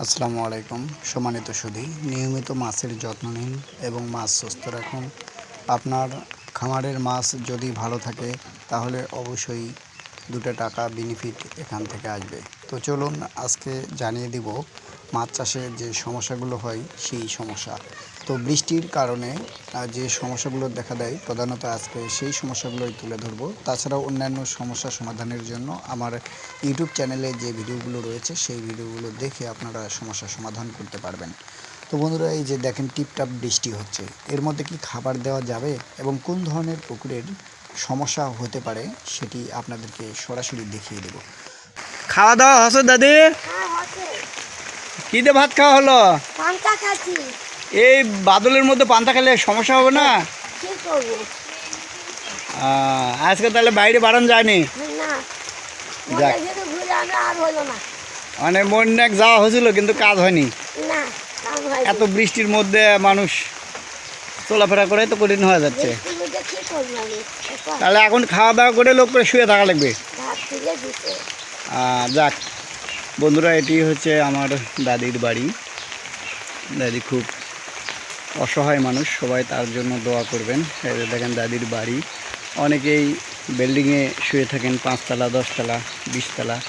আসসালামু আলাইকুম। সম্মানিত সুধী, নিয়মিত মাছের যত্ন নিন এবং মাছ সুস্থ রাখুন। আপনার খামারের মাছ যদি ভালো থাকে, তাহলে অবশ্যই দুটো টাকা বেনিফিট এখান থেকে আসবে। তো চলুন আজকে জানিয়ে দিব মাছ চাষে যে সমস্যাগুলো হয়, সেই সমস্যা। তো বৃষ্টির কারণে যে সমস্যাগুলো দেখা দেয় প্রধানত আজকে সেই সমস্যাগুলোই তুলে ধরবো। তাছাড়াও অন্যান্য সমস্যা সমাধানের জন্য আমার ইউটিউব চ্যানেলে যে ভিডিওগুলো রয়েছে সেই ভিডিওগুলো দেখে আপনারা সমস্যার সমাধান করতে পারবেন। তো বন্ধুরা এই যে দেখেন টিপটাপ বৃষ্টি হচ্ছে এর মধ্যে কি খাবার দেওয়া যাবে এবং কোন ধরনের পুকুরের সমস্যা হতে পারে সেটি আপনাদেরকে সরাসরি দেখিয়ে দেব। খাওয়া দাওয়া হচ্ছে দাদি? হ্যাঁ কি দিয়ে ভাত খাওয়া হলো? এই বাদলের মধ্যে পান্তা খেলে সমস্যা হবে না? আজকে তাহলে বাইরে বাড়ানো যায়নি? যাক। মনে মানে মন এক যাওয়া হয়েছিল কিন্তু কাজ হয়নি। হয় এত বৃষ্টির মধ্যে মানুষ চলাফেরা করে তো কঠিন হয়ে যাচ্ছে। তাহলে এখন খাওয়া দাওয়া করে লোক করে শুয়ে থাকা লাগবে। যাক। বন্ধুরা এটি হচ্ছে আমার দাদির বাড়ি। দাদি খুব অসহায় মানুষ, সবাই তার জন্য দোয়া করবেন। দেখেন দাদির বাড়ি। অনেকেই বিল্ডিংয়ে শুয়ে থাকেন, পাঁচতলা, দশতলা, বিশতলা।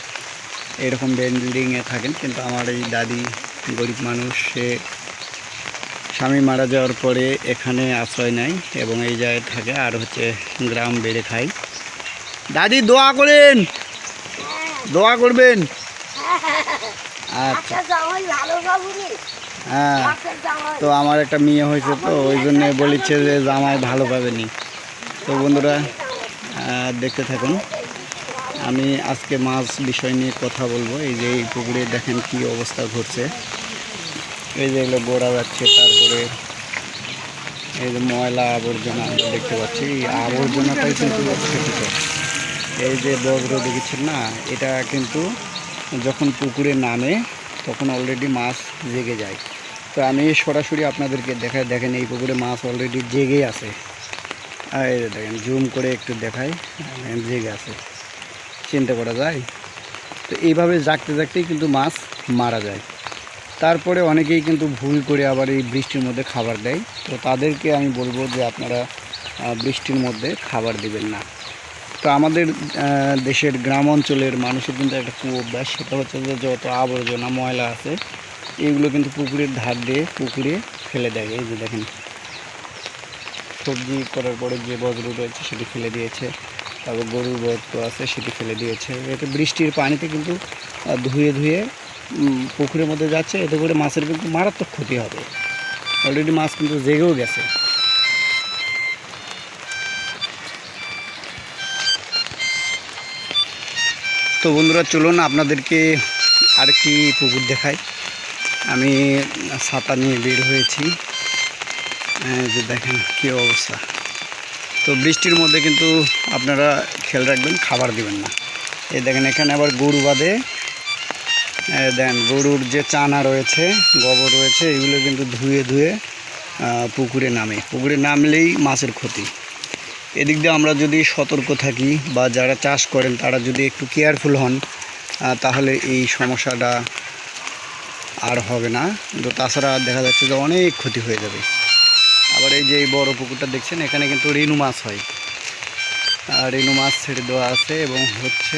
এরকম বিল্ডিংয়ে থাকেন, কিন্তু আমার এই দাদি গরিব মানুষ, সে স্বামী মারা যাওয়ার পরে এখানে আশ্রয় নেয় এবং এই জায়গায় থাকে। আর হচ্ছে গ্রাম বেড়ে খায়। দাদি, দোয়া করেন! দোয়া করবেন। আচ্ছা হ্যাঁ তো আমার একটা মেয়ে হয়েছে তো, ওই জন্যে বলেছে যে জামাই ভালো পাবেনি। তো বন্ধুরা দেখতে থাকুন। আমি আজকে মাছ বিষয় নিয়ে কথা বলব। এই যে এই পুকুরে দেখেন কি অবস্থা ঘটছে। এই যে এগুলো বোড়া যাচ্ছে, তারপরে এই যে ময়লা আবর্জনা আমরা দেখতে পাচ্ছি। এই আবর্জনাটাই কিন্তু ক্ষতিকর। এই যে বজ্র দেখেছেন না, এটা কিন্তু যখন পুকুরে নামে, তখন অলরেডি মাছ জেগে যায়। তো আমি সরাসরি আপনাদেরকে দেখাই দেখেন এই পুকুরে মাছ অলরেডি জেগে আছে। আর দেখেন জুম করে একটু দেখাই জেগে আছে। চিন্তা করা যায়? তো এইভাবে জাগতে জাগতেই কিন্তু মাছ মারা যায়। তারপরে অনেকেই কিন্তু ভুল করে আবার এই বৃষ্টির মধ্যে খাবার দেয়। তো তাদেরকে আমি বলব যে আপনারা বৃষ্টির মধ্যে খাবার দিবেন না। তো আমাদের দেশের গ্রাম অঞ্চলের মানুষের কিন্তু একটা কুঅভ্যাস সেটা হচ্ছে যে যত আবর্জনা ময়লা আছে এগুলো কিন্তু পুকুরের ধার দিয়ে পুকুরে ফেলে দেয়। এই যে দেখেন। সবজি করার পরে যে বজ্র রয়েছে সেটি ফেলে দিয়েছে। তারপর গরুর বস্ত্র আছে সেটি ফেলে দিয়েছে। এতে বৃষ্টির পানিতে কিন্তু ধুয়ে ধুয়ে পুকুরের মধ্যে যাচ্ছে। এতে করে মাছের কিন্তু মারাত্মক ক্ষতি হবে। অলরেডি মাছ কিন্তু জেগেও গেছে। তো বন্ধুরা, চলুন আপনাদেরকে আরেকটি পুকুর দেখাই। আমি ছাতা নিয়ে বের হয়েছি। যে দেখেন কী অবস্থা। তো বৃষ্টির মধ্যে কিন্তু আপনারা খেয়াল রাখবেন, খাবার দিবেন না। এই দেখেন এখানে আবার গরু বাদে দেন গরুর যে চানা রয়েছে, গোবর রয়েছে, এগুলো কিন্তু ধুয়ে ধুয়ে পুকুরে নামে। পুকুরে নামলেই মাছের ক্ষতি। এদিক দিয়ে আমরা যদি সতর্ক থাকি বা যারা চাষ করেন, তারা যদি একটু কেয়ারফুল হন তাহলে এই সমস্যাটা আর হবে না। কিন্তু তাছাড়া দেখা যাচ্ছে যে অনেক ক্ষতি হয়ে যাবে। আবার এই যে এই বড় পুকুরটা দেখছেন, এখানে কিন্তু রেনু মাছ হয়। আর রেনু মাছ ছেড়ে দেওয়া আছে এবং হচ্ছে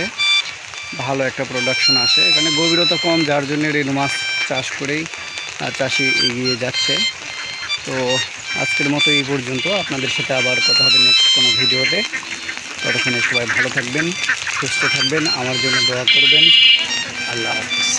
ভালো একটা প্রোডাকশন আসে। এখানে গভীরতা কম, যার জন্য রেনু মাছ চাষ করেই চাষি এগিয়ে যাচ্ছে। তো আজকের মতো এই পর্যন্ত। আপনাদের সাথে আবার কথা হবে নেক্সট কোনো ভিডিওতে। ততক্ষণে সবাই ভালো থাকবেন, সুস্থ থাকবেন, আমার জন্য দোয়া করবেন। আল্লাহ হাফিজ।